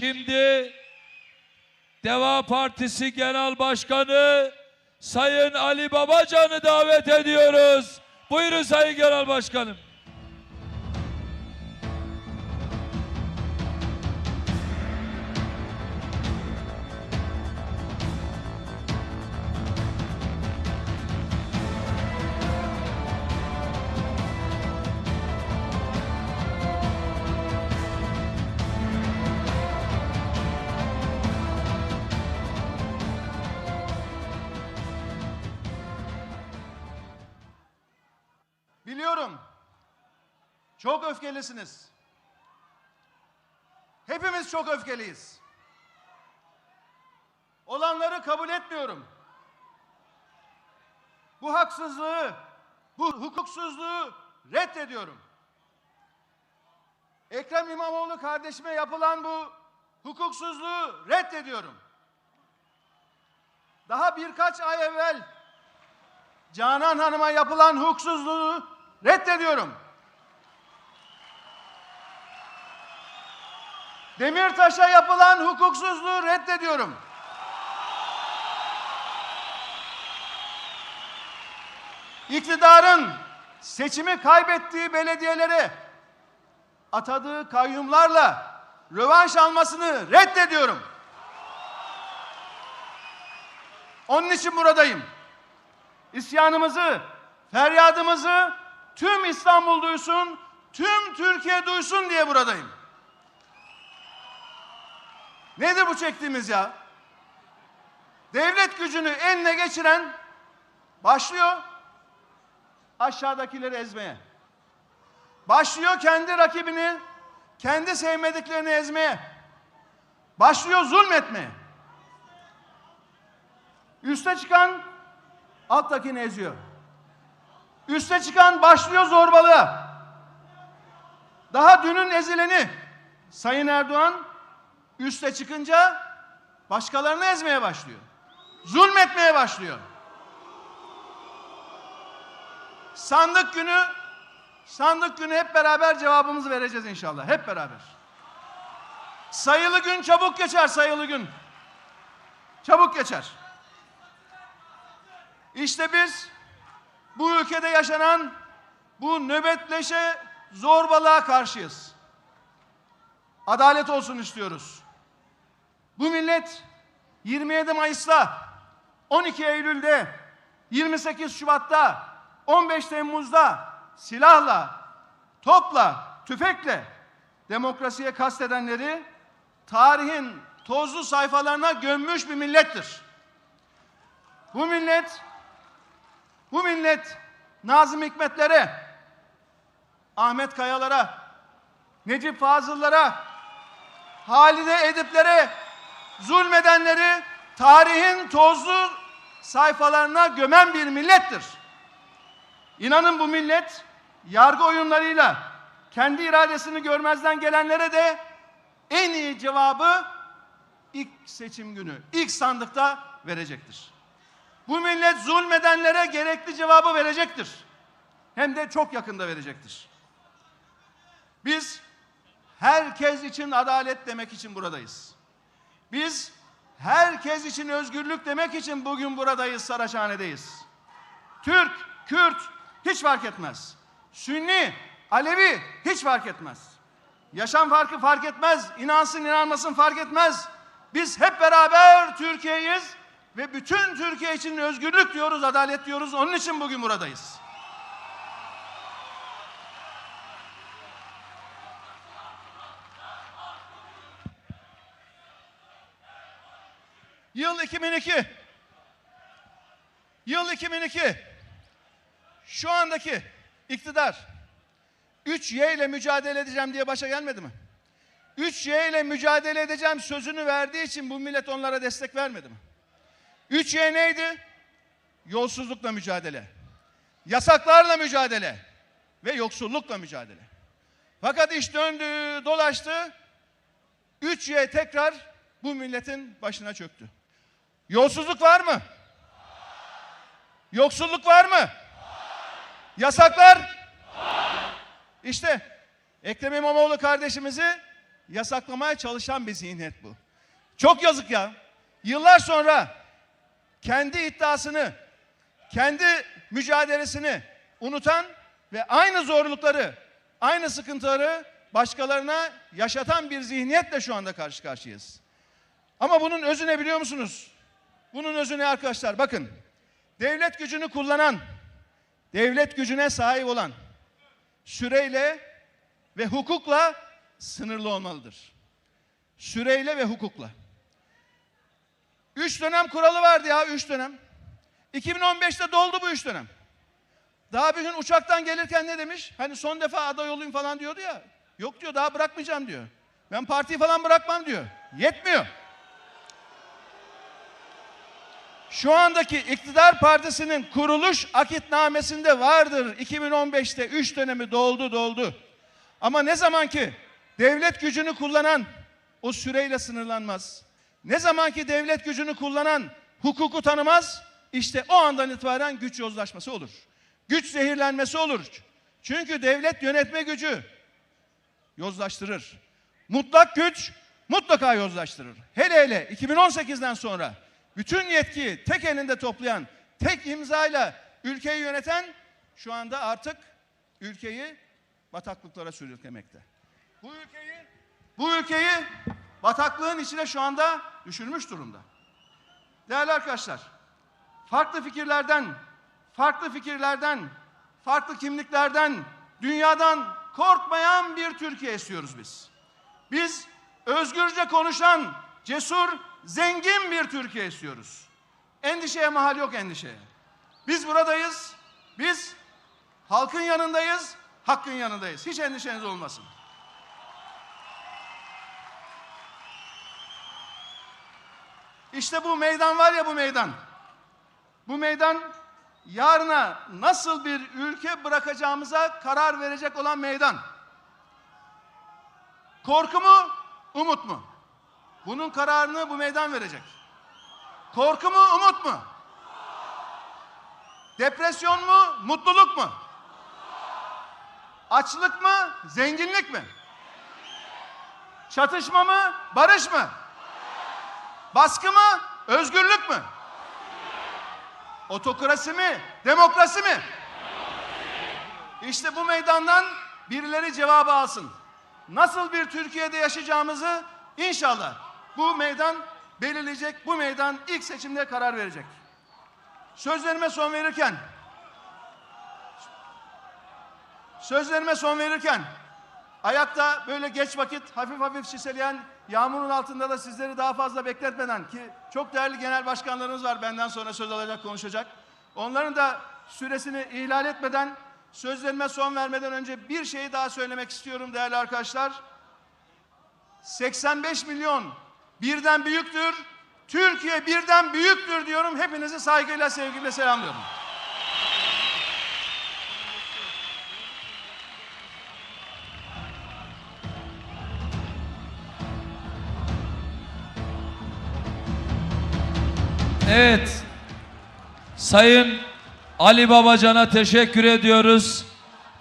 Şimdi Deva Partisi Genel Başkanı Sayın Ali Babacan'ı davet ediyoruz. Buyurun Sayın Genel Başkanım. Çok öfkelisiniz. Hepimiz çok öfkeliyiz. Olanları kabul etmiyorum. Bu haksızlığı, bu hukuksuzluğu reddediyorum. Ekrem İmamoğlu kardeşime yapılan bu hukuksuzluğu reddediyorum. Daha birkaç ay evvel Canan Hanım'a yapılan hukuksuzluğu reddediyorum. Demirtaş'a yapılan hukuksuzluğu reddediyorum. İktidarın seçimi kaybettiği belediyelere atadığı kayyumlarla rövanş almasını reddediyorum. Onun için buradayım isyanımızı, feryadımızı tüm İstanbul duysun, tüm Türkiye duysun diye buradayım. Nedir bu çektiğimiz ya? Devlet gücünü eline geçiren başlıyor aşağıdakileri ezmeye. Başlıyor kendi rakibini, kendi sevmediklerini ezmeye. Başlıyor zulmetmeye. Üste çıkan alttakini eziyor. Üste çıkan başlıyor zorbalığa. Daha dünün ezileni Sayın Erdoğan üste çıkınca başkalarını ezmeye başlıyor. Zulmetmeye başlıyor. Sandık günü sandık günü hep beraber cevabımızı vereceğiz inşallah. Hep beraber. Sayılı gün çabuk geçer sayılı gün. Çabuk geçer. İşte biz bu ülkede yaşanan bu nöbetleşe zorbalığa karşıyız. Adalet olsun istiyoruz. Bu millet 27 Mayıs'ta, 12 Eylül'de, 28 Şubat'ta, 15 Temmuz'da silahla, topla, tüfekle demokrasiye kastedenleri tarihin tozlu sayfalarına gömmüş bir millettir. Bu millet bu millet Nazım Hikmetlere, Ahmet Kayalara, Necip Fazıllara, Halide Ediplere zulmedenleri tarihin tozlu sayfalarına gömen bir millettir. İnanın bu millet yargı oyunlarıyla kendi iradesini görmezden gelenlere de en iyi cevabı ilk seçim günü, ilk sandıkta verecektir. Bu millet zulmedenlere gerekli cevabı verecektir. Hem de çok yakında verecektir. Biz herkes için adalet demek için buradayız. Biz herkes için özgürlük demek için bugün buradayız, Saraçhane'deyiz. Türk, Kürt hiç fark etmez. Sünni, Alevi hiç fark etmez. Yaşam farkı fark etmez, inansın inanmasın fark etmez. Biz hep beraber Türkiye'yiz ve bütün Türkiye için özgürlük diyoruz, adalet diyoruz. Onun için bugün buradayız. Yıl 2002. Yıl 2002. Şu andaki iktidar 3Y ile mücadele edeceğim diye başa gelmedi mi? 3Y ile mücadele edeceğim sözünü verdiği için bu millet onlara destek vermedi mi? 3Y neydi? Yolsuzlukla mücadele, yasaklarla mücadele ve yoksullukla mücadele. Fakat iş döndü, dolaştı. 3Y tekrar bu milletin başına çöktü. Yolsuzluk var mı? Yoksulluk var mı? Yasaklar? İşte Ekrem İmamoğlu kardeşimizi yasaklamaya çalışan bir zihniyet bu. Çok yazık ya. Yıllar sonra kendi iddiasını, kendi mücadelesini unutan ve aynı zorlukları, aynı sıkıntıları başkalarına yaşatan bir zihniyetle şu anda karşı karşıyayız. Ama bunun özü ne biliyor musunuz? Bunun özü ne arkadaşlar? Bakın. Devlet gücünü kullanan, devlet gücüne sahip olan süreyle ve hukukla sınırlı olmalıdır. Süreyle ve hukukla. Üç dönem kuralı vardı ya, üç dönem. 2015'te doldu bu üç dönem. Daha bir gün uçaktan gelirken ne demiş? Hani son defa aday olayım falan diyordu ya. Yok diyor daha bırakmayacağım diyor. Ben partiyi falan bırakmam diyor. Yetmiyor. Şu andaki iktidar partisinin kuruluş akitnamesinde vardır. 2015'te 3 dönemi doldu doldu. Ama ne zaman ki devlet gücünü kullanan o süreyle sınırlanmaz. Ne zaman ki devlet gücünü kullanan hukuku tanımaz, işte o andan itibaren güç yozlaşması olur. Güç zehirlenmesi olur. Çünkü devlet yönetme gücü yozlaştırır. Mutlak güç mutlaka yozlaştırır. Hele hele 2018'den sonra bütün yetkiyi tek elinde toplayan, tek imzayla ülkeyi yöneten şu anda artık ülkeyi bataklıklara sürüklemekte. Bu ülkeyi bu ülkeyi bataklığın içine şu anda düşürmüş durumda. Değerli arkadaşlar, farklı fikirlerden, farklı fikirlerden, farklı kimliklerden, dünyadan korkmayan bir Türkiye istiyoruz biz. Biz özgürce konuşan, cesur, zengin bir Türkiye istiyoruz. Endişeye mahal yok endişeye. Biz buradayız. Biz halkın yanındayız, hakkın yanındayız. Hiç endişeniz olmasın. İşte bu meydan var ya bu meydan. Bu meydan yarına nasıl bir ülke bırakacağımıza karar verecek olan meydan. Korku mu, umut mu? Bunun kararını bu meydan verecek. Korku mu, umut mu? Depresyon mu, mutluluk mu? Açlık mı, zenginlik mi? Çatışma mı, barış mı? Baskı mı, özgürlük mü? Otokrasi mi, demokrasi mi? İşte bu meydandan birileri cevabı alsın. Nasıl bir Türkiye'de yaşayacağımızı inşallah bu meydan belirleyecek. Bu meydan ilk seçimde karar verecek. Sözlerime son verirken sözlerime son verirken ayakta böyle geç vakit hafif hafif çiseleyen yağmurun altında da sizleri daha fazla bekletmeden ki çok değerli genel başkanlarımız var benden sonra söz alacak konuşacak. Onların da süresini ihlal etmeden sözlerime son vermeden önce bir şeyi daha söylemek istiyorum değerli arkadaşlar. 85 milyon birden büyüktür. Türkiye birden büyüktür diyorum. Hepinizi saygıyla sevgiyle selamlıyorum. Evet. Sayın Ali Babacan'a teşekkür ediyoruz.